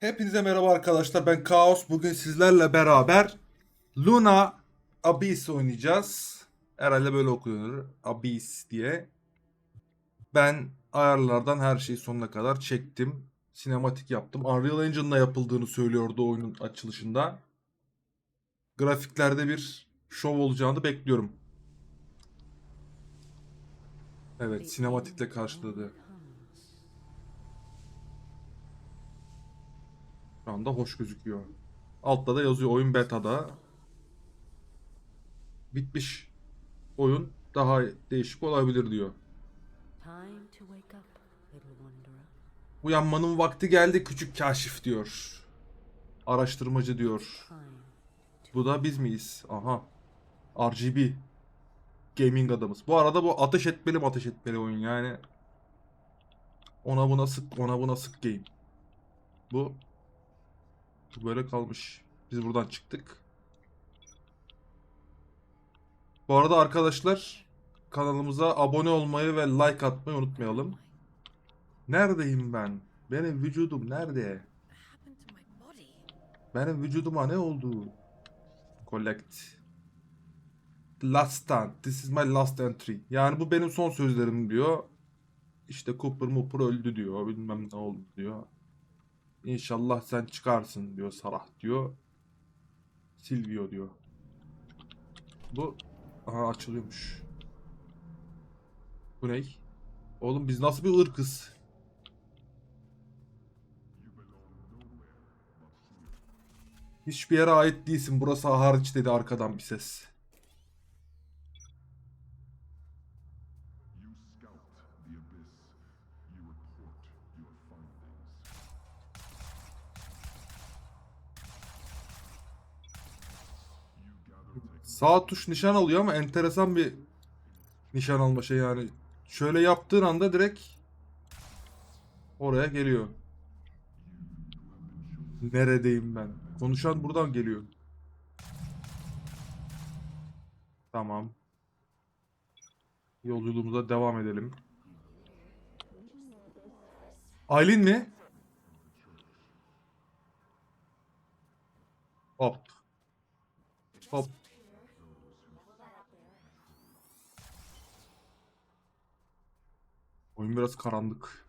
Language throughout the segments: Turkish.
Hepinize merhaba arkadaşlar. Ben Kaos. Bugün sizlerle beraber Luna Abyss oynayacağız. Herhalde böyle okunuyor. Abyss diye. Ben ayarlardan her şeyi sonuna kadar çektim. Sinematik yaptım. Unreal Engine'la yapıldığını söylüyordu oyunun açılışında. Grafiklerde bir şov olacağını bekliyorum. Evet, sinematikle karşıladı. Şu anda hoş gözüküyor. Altta da yazıyor oyun beta'da. Bitmiş. Oyun daha değişik olabilir diyor. Uyanmanın vakti geldi küçük kaşif diyor. Araştırmacı diyor. Bu da biz miyiz? Aha. RGB. Gaming adamız. Bu arada bu ateş etmeli mi ateş etmeli oyun yani. Ona buna sık ona buna sık game. Bu böyle kalmış. Biz buradan çıktık. Bu arada arkadaşlar kanalımıza abone olmayı ve like atmayı unutmayalım. Neredeyim ben? Benim vücudum nerede? Benim vücuduma ne oldu? Collect. Last stand. This is my last entry. Yani bu benim son sözlerim diyor. İşte Cooper Mooper öldü diyor. Bilmem ne oldu diyor. İnşallah sen çıkarsın diyor Sarah diyor. Silvio diyor. Bu aha açılıyormuş. Bu ne? Oğlum biz nasıl bir ırkız? Hiçbir yere ait değilsin. Burası hariç dedi arkadan bir ses. Sağ tuş nişan alıyor ama enteresan bir nişan alma şey yani. Şöyle yaptığın anda direkt oraya geliyor. Neredeyim ben? Konuşan buradan geliyor. Tamam. Yolculuğumuza devam edelim. Aylin mi? Hop. Hop. Oyun biraz karanlık.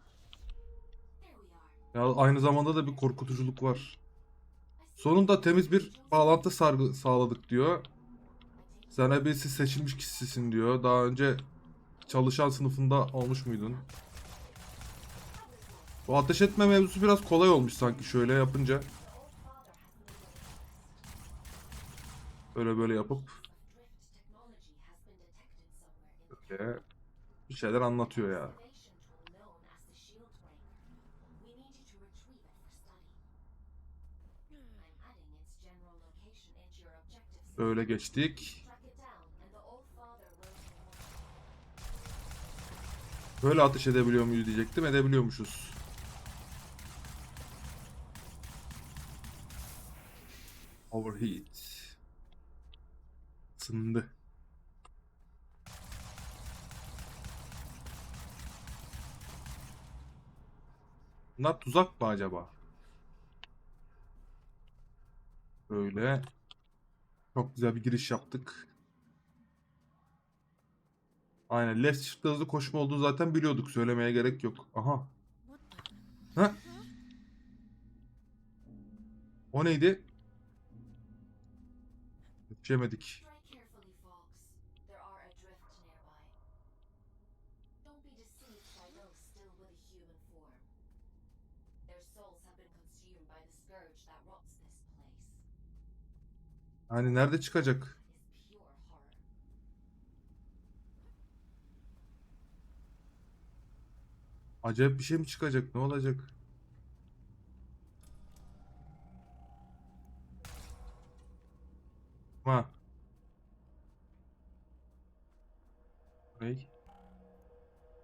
Ya aynı zamanda da bir korkutuculuk var. Sonunda temiz bir bağlantı sargı sağladık diyor. Sen seçilmiş kişisin diyor. Daha önce çalışan sınıfında olmuş muydun? Bu ateş etme mevzusu biraz kolay olmuş sanki şöyle yapınca. Böyle böyle yapıp böyle bir şeyler anlatıyor ya. Böyle geçtik. Böyle ateş edebiliyor muyuz diyecektim. Edebiliyormuşuz. Overheat. Isındı. Bunlar tuzak mı acaba? Böyle. Çok güzel bir giriş yaptık. Aynen. Left shift'le hızlı koşma olduğunu zaten biliyorduk. Söylemeye gerek yok. Aha. Ha? O neydi? Yetişemedik. Their. Hani nerede çıkacak? Acayip bir şey mi çıkacak? Ne olacak? Ha. Ney?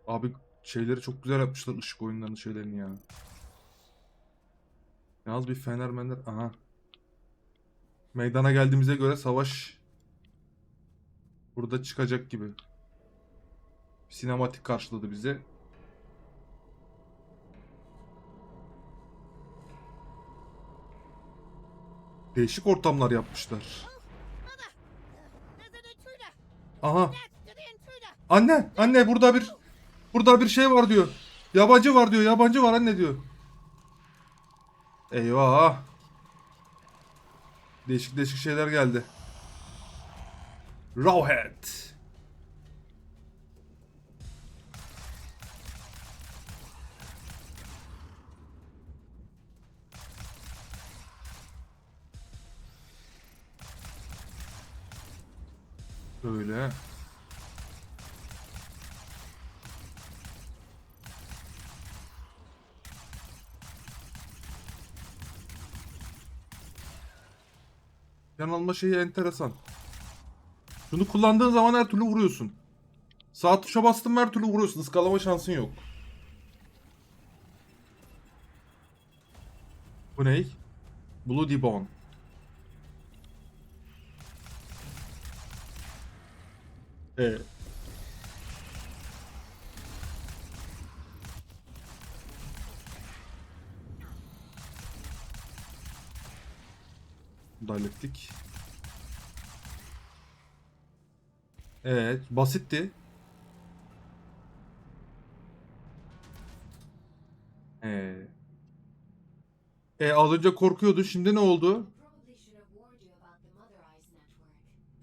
Abi şeyleri çok güzel yapmışlar ışık oyunlarının şeylerini ya. Yalnız bir fener mener. Aha. Meydana geldiğimize göre savaş burada çıkacak gibi. Sinematik karşıladı bizi. Değişik ortamlar yapmışlar. Aha. Anne, anne burada bir burada bir şey var diyor. Yabancı var diyor. Yabancı var anne diyor. Eyvah. Değişik değişik şeyler geldi. Rawhead. Böyle. Yan alma şeyi enteresan. Şunu kullandığın zaman her türlü vuruyorsun. Sağ tuşa bastın mı her türlü vuruyorsun. Iskalama şansın yok. Bu ney? Bloody Bone. Ee. Hallettik. Evet, basitti. Ee. E az önce korkuyordu, şimdi ne oldu?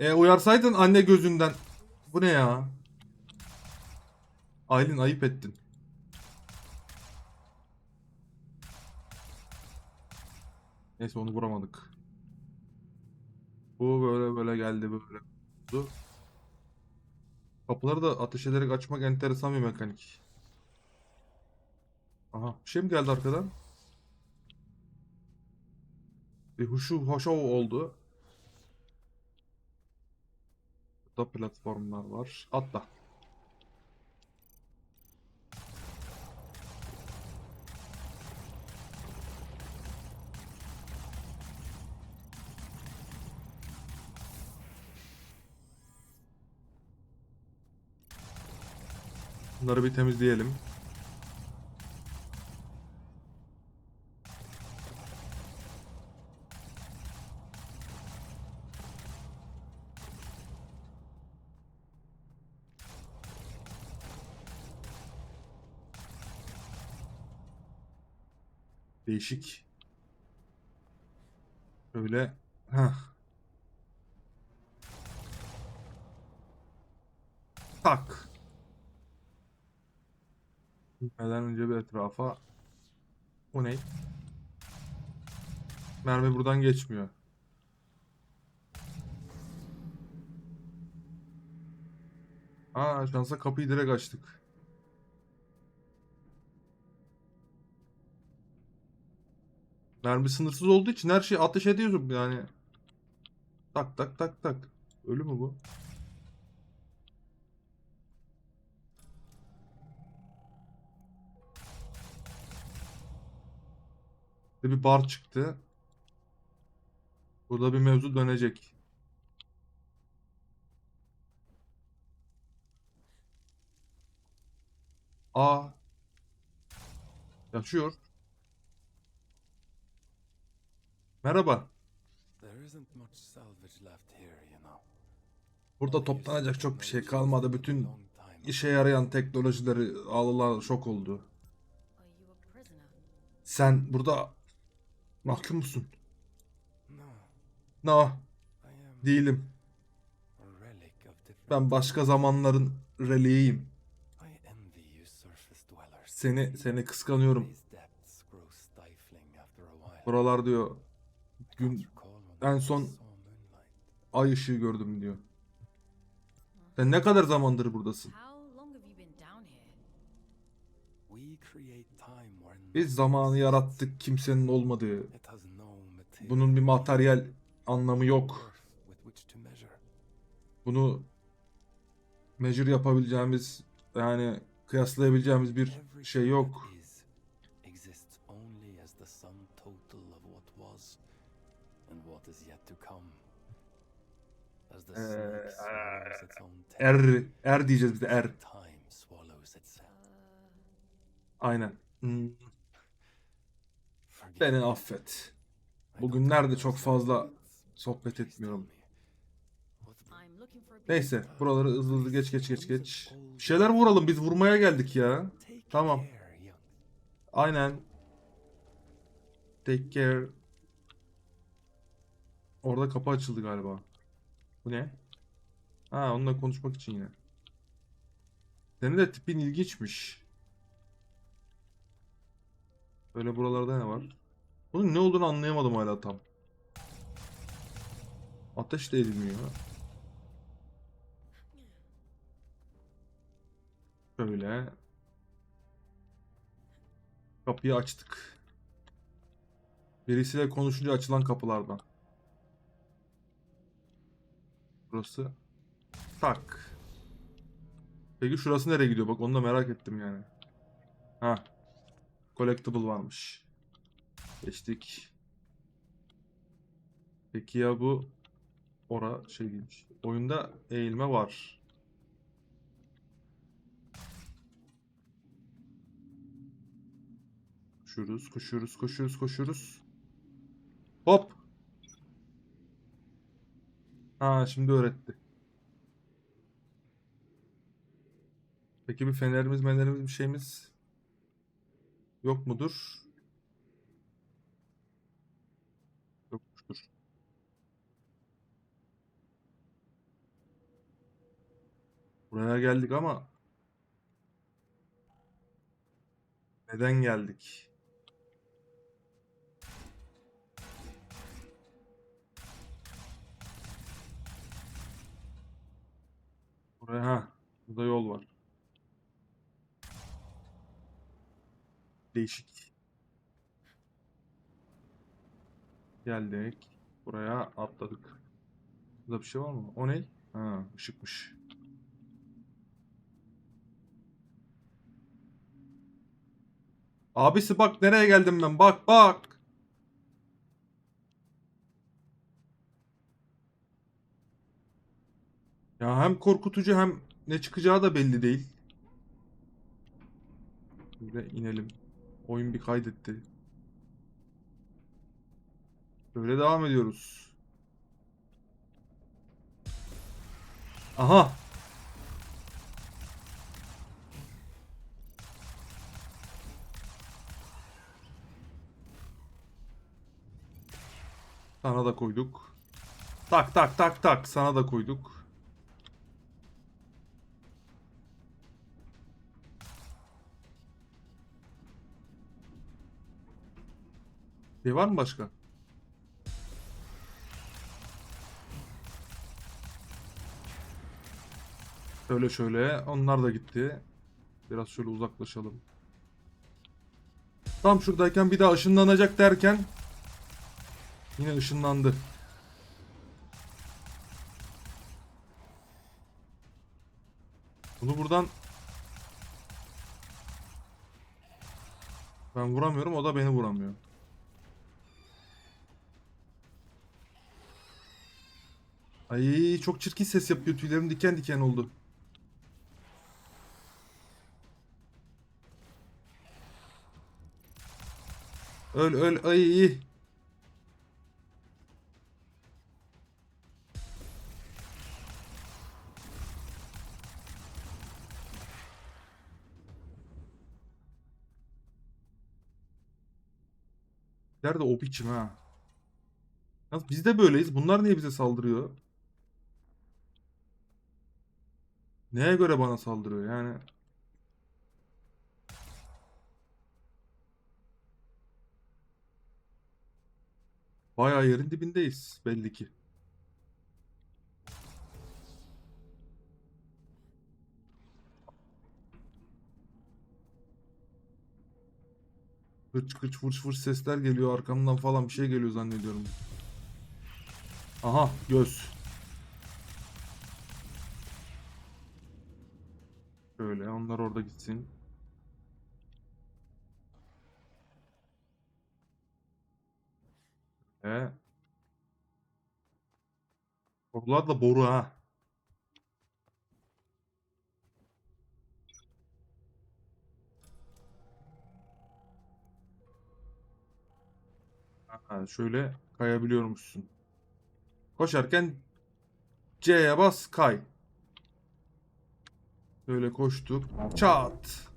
E uyarsaydın anne gözünden. Bu ne ya? Aylin ayıp ettin. Neyse onu vuramadık. Bu böyle böyle geldi böyle. oldu. Kapıları da ateş ederek açmak enteresan bir mekanik. Aha bir şey mi geldi arkadan? Bir huşu hoşov oldu. Burada platformlar var. Atla. Bunları bir temizleyelim. Değişik. Öyle. Heh. Tak. Gitmeden önce bir etrafa. Bu ne? Mermi buradan geçmiyor. Aa şansa kapıyı direkt açtık. Mermi sınırsız olduğu için her şeyi ateş ediyorum yani. Tak tak tak tak. Ölü mü bu? Bir bir bar çıktı. Burada bir mevzu dönecek. Aa. Yaşıyor. Merhaba. Burada toplanacak çok bir şey kalmadı. Bütün işe yarayan teknolojileri aldılar şok oldu. A? Sen burada mahkum musun? No, değilim. Ben başka zamanların reliğiyim. Seni seni kıskanıyorum. Buralar diyor gün en son- ay ışığı gördüm diyor. Sen ne kadar zamandır buradasın? Biz zamanı yarattık kimsenin olmadığı. Bunun bir materyal anlamı yok. Bunu measure yapabileceğimiz yani kıyaslayabileceğimiz bir şey yok. is exists only as the sum total Aynen. Hmm, Beni affet. Bugünlerde çok fazla sohbet etmiyorum. Neyse buraları hızlı hızlı geç geç geç geç. Bir şeyler vuralım biz vurmaya geldik ya. Tamam. Aynen. Take care. Orada kapı açıldı galiba. Bu ne? Ha onunla konuşmak için yine. Senin de tipin ilginçmiş. Böyle buralarda ne var? Bunun ne olduğunu anlayamadım hala tam. Ateş de edilmiyor. Şöyle. Kapıyı açtık. Birisiyle konuşunca açılan kapılardan. Burası. Tak. Peki şurası nereye gidiyor? Bak onu da merak ettim yani. Ha. Collectible varmış. Geçtik. Peki ya bu ora şey. Oyunda eğilme var. Koşuyoruz, koşuyoruz, koşuyoruz, koşuyoruz. Hop. Ha şimdi öğretti. Peki bir fenerimiz, menerimiz bir şeyimiz yok mudur? Yokmuştur. Buraya geldik ama neden geldik? Buraya ha, burada yol var. Değişik. Geldik. Buraya atladık. Burada bir şey var mı? O ne? Ha, ışıkmış. Abisi bak nereye geldim ben. Bak bak. Ya hem korkutucu hem ne çıkacağı da belli değil. Böyle inelim. Oyun bir kaydetti. Böyle devam ediyoruz. Aha. Sana da koyduk. Tak tak tak tak sana da koyduk. Bir var mı başka? Şöyle şöyle. Onlar da gitti. Biraz şöyle uzaklaşalım. Tam şuradayken bir daha ışınlanacak derken yine ışınlandı. Bunu buradan ben vuramıyorum o da beni vuramıyor. Ay çok çirkin ses yapıyor. Tüylerim diken diken oldu. Öl öl ay. Nerede o biçim ha? Biz de böyleyiz. Bunlar niye bize saldırıyor? Neye göre bana saldırıyor yani? Bayağı yerin dibindeyiz belli ki. Hırç hırç fırç fırç sesler geliyor arkamdan falan bir şey geliyor zannediyorum. Aha göz. Şöyle onlar orada gitsin. E. Borular da boru. Ha. Ha, şöyle kayabiliyormuşsun. Koşarken C'ye bas kay. Böyle koştuk. Çat.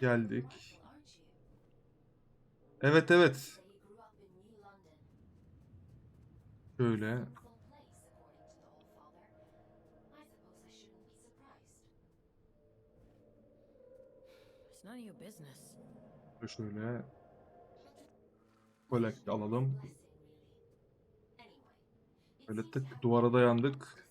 Geldik. Evet evet. London. Şöyle. Full place, Böyle tık duvara dayandık.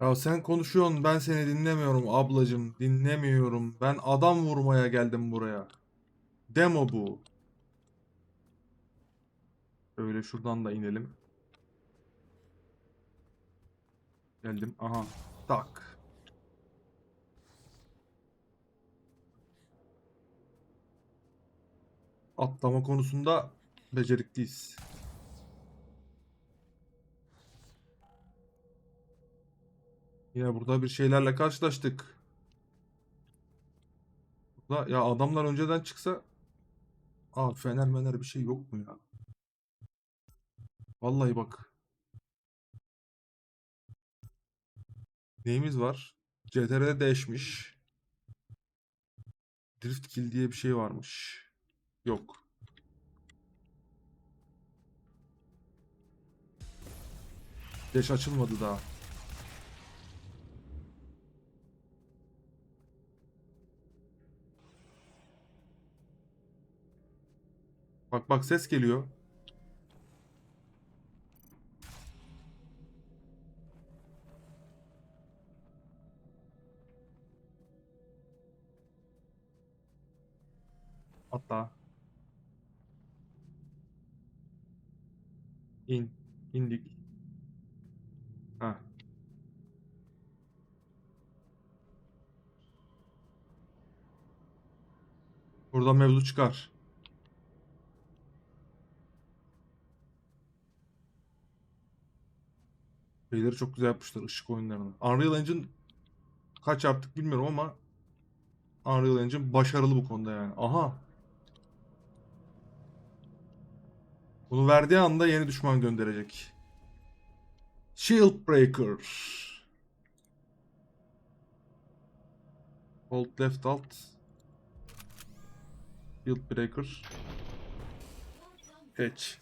Ya sen konuşuyorsun ben seni dinlemiyorum ablacım. Dinlemiyorum. Ben adam vurmaya geldim buraya. Demo bu. Böyle şuradan da inelim. Geldim. Aha. Tak. Atlama konusunda becerikliyiz. Yine burada bir şeylerle karşılaştık. Burada ya adamlar önceden çıksa Aa fener mener bir şey yok mu ya? Vallahi bak. Neyimiz var? CTR'de değişmiş. Drift kill diye bir şey varmış. Yok. Deş açılmadı daha. Bak bak ses geliyor. Atla. İn. İndik. Ha. Burada mevzu çıkar. Şeyleri çok güzel yapmışlar ışık oyunlarını. Unreal Engine kaç yaptık bilmiyorum ama Unreal Engine başarılı bu konuda yani. Aha. Bunu verdiği anda yeni düşman gönderecek. Shield Breaker. Hold left alt. Shield Breaker. Geç.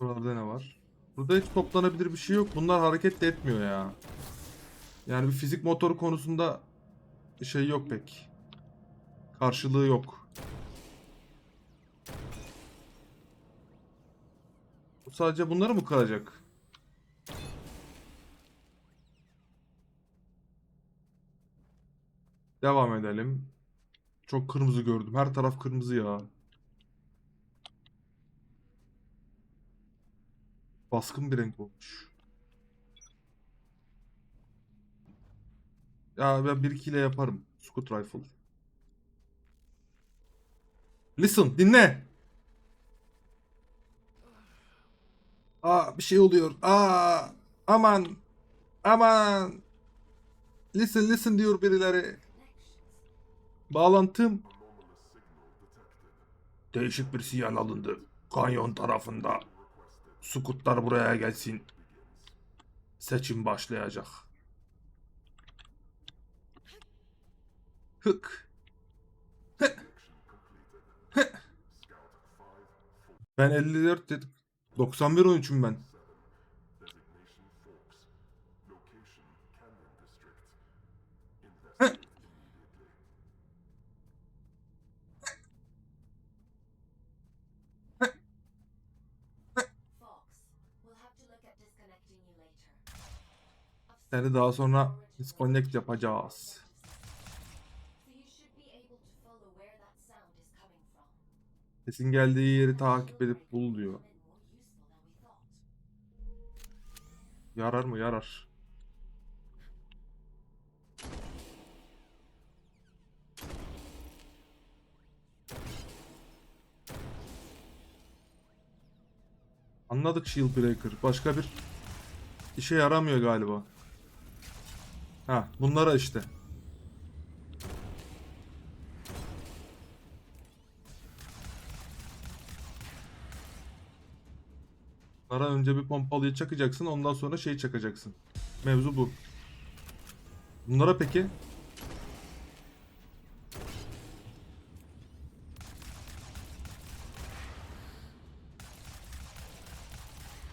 Buralarda ne var? Burada hiç toplanabilir bir şey yok. Bunlar hareket de etmiyor ya. Yani bir fizik motoru konusunda şey yok pek. Karşılığı yok. Bu sadece bunları mı kalacak? Devam edelim. Çok kırmızı gördüm. Her taraf kırmızı ya. Baskın bir renk olmuş. Ya ben bir iki ile yaparım. Scout Rifle. Listen, dinle. Aa bir şey oluyor. Aa aman aman. Listen listen diyor birileri. Bağlantım. Değişik bir sinyal alındı. Kanyon tarafında. Sukutlar buraya gelsin. Seçim başlayacak. Hık. Hı. Hı. Ben 54 dedim. 91 13'üm ben. Seni daha sonra disconnect yapacağız. Sesin geldiği yeri takip edip bul diyor. Yarar mı? Yarar. Anladık Shield Breaker. Başka bir işe yaramıyor galiba. Ha, bunlara işte. Bunlara önce bir pompalıyı çakacaksın, ondan sonra şey çakacaksın. Mevzu bu. Bunlara peki?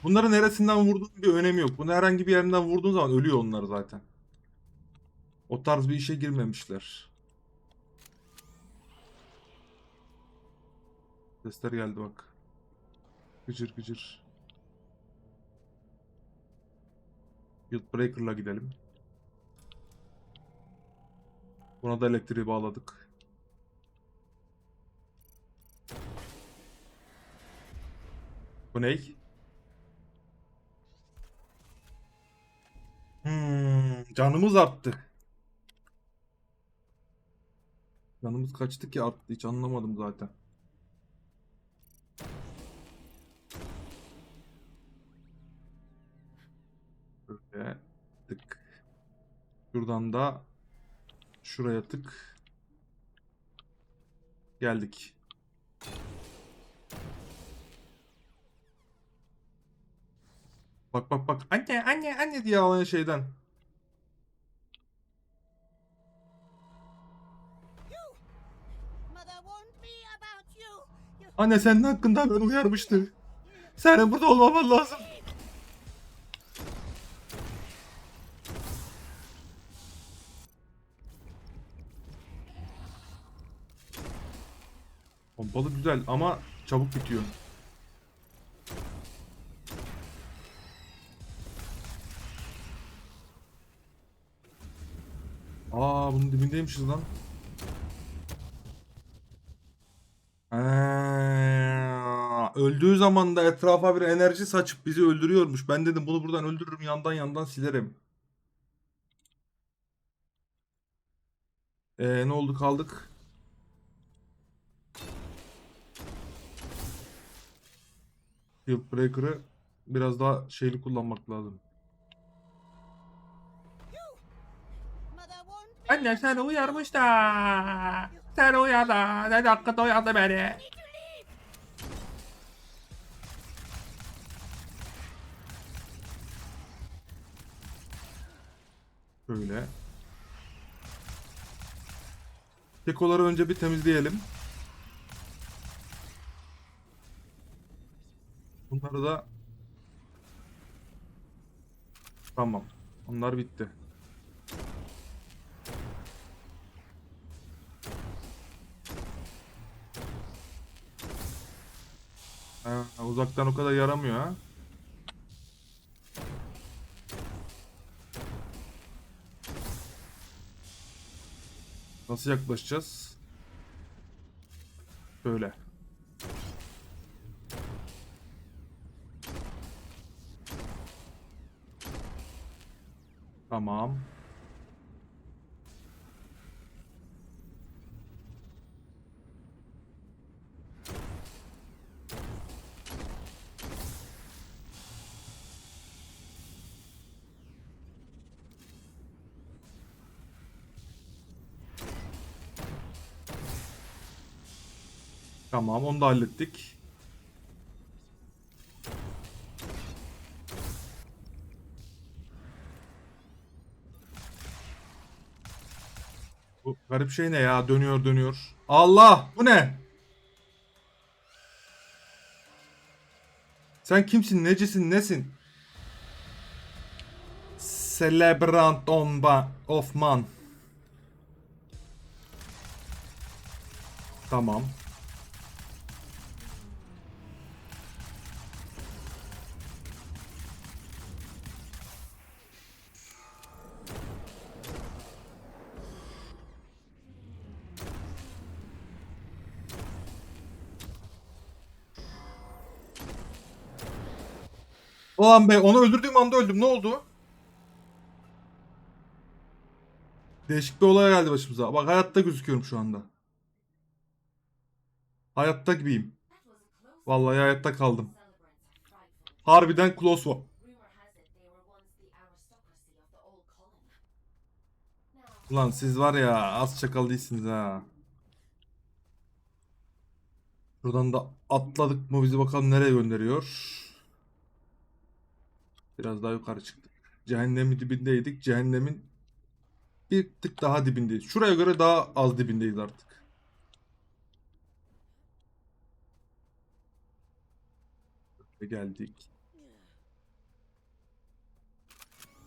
Bunların neresinden vurduğun bir önemi yok. Bunu herhangi bir yerinden vurduğun zaman ölüyor onlar zaten. O tarz bir işe girmemişler. Sesler geldi bak. Gıcır gıcır. Breaker'la gidelim. Buna da elektriği bağladık. Bu ney? Hmm, canımız arttı. Canımız kaçtı ki arttı hiç anlamadım zaten. Böyle tık. Şuradan da şuraya tık. Geldik. Bak bak bak. Anne anne anne diye ağlayan şeyden. Anne senin hakkında ben uyarmıştı. Senin burada olmaman lazım. Pompalı güzel ama çabuk bitiyor. Aa bunun dibindeymişiz lan. Öldüğü zaman da etrafa bir enerji saçıp bizi öldürüyormuş. Ben dedim bunu buradan öldürürüm yandan yandan silerim. Ee, ne oldu kaldık? Shield Breaker'ı biraz daha şeyli kullanmak lazım. Anne seni uyarmış da. Seni uyardı. Ne dakikada uyardı beni. Böyle. Kekoları önce bir temizleyelim. Bunları da Tamam. Onlar bitti. Ha, uzaktan o kadar yaramıyor ha. Nasıl yaklaşacağız? Böyle. Tamam. Tamam, onu da hallettik. Bu garip şey ne ya? Dönüyor dönüyor. Allah! Bu ne? Sen kimsin? Necisin? Nesin? Celebrant of man. Tamam. Ulan be onu öldürdüğüm anda öldüm. Ne oldu? Değişik bir olay geldi başımıza. Bak hayatta gözüküyorum şu anda. Hayatta gibiyim. Vallahi hayatta kaldım. Harbiden close one. Ulan siz var ya az çakal değilsiniz ha. Buradan da atladık mı bizi bakalım nereye gönderiyor. Biraz daha yukarı çıktık. Cehennemin dibindeydik. Cehennemin bir tık daha dibindeyiz. Şuraya göre daha az dibindeyiz artık. Ve geldik.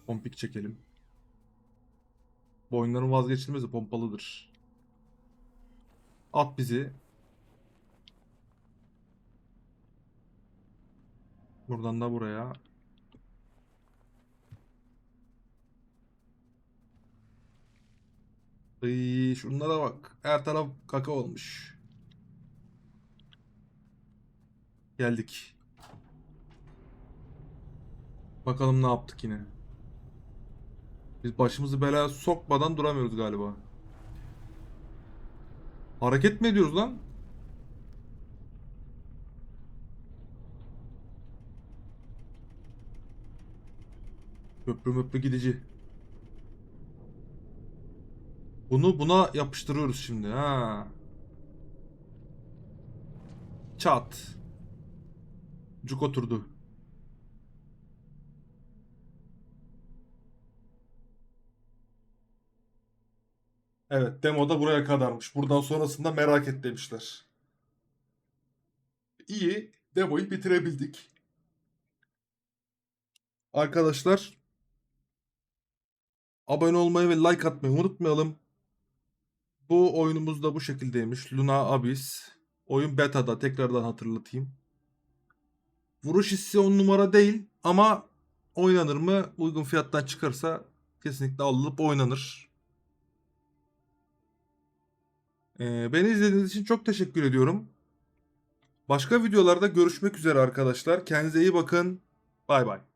Pompik çekelim. Bu oyunların vazgeçilmezi pompalıdır. At bizi. Buradan da buraya. Iy, şunlara bak. Her taraf kaka olmuş. Geldik. Bakalım ne yaptık yine. Biz başımızı belaya sokmadan duramıyoruz galiba. Hareket mi ediyoruz lan? Köprü möprü gidici. Bunu buna yapıştırıyoruz şimdi ha. Çat. Cuk oturdu. Evet, demo da buraya kadarmış. Buradan sonrasında merak et demişler. İyi, demoyu bitirebildik. Arkadaşlar, abone olmayı ve like atmayı unutmayalım. Bu oyunumuz da bu şekildeymiş. Luna Abyss. Oyun beta'da tekrardan hatırlatayım. Vuruş hissi 10 numara değil ama oynanır mı? Uygun fiyattan çıkarsa kesinlikle alınıp oynanır. Ee, beni izlediğiniz için çok teşekkür ediyorum. Başka videolarda görüşmek üzere arkadaşlar. Kendinize iyi bakın. Bay bay.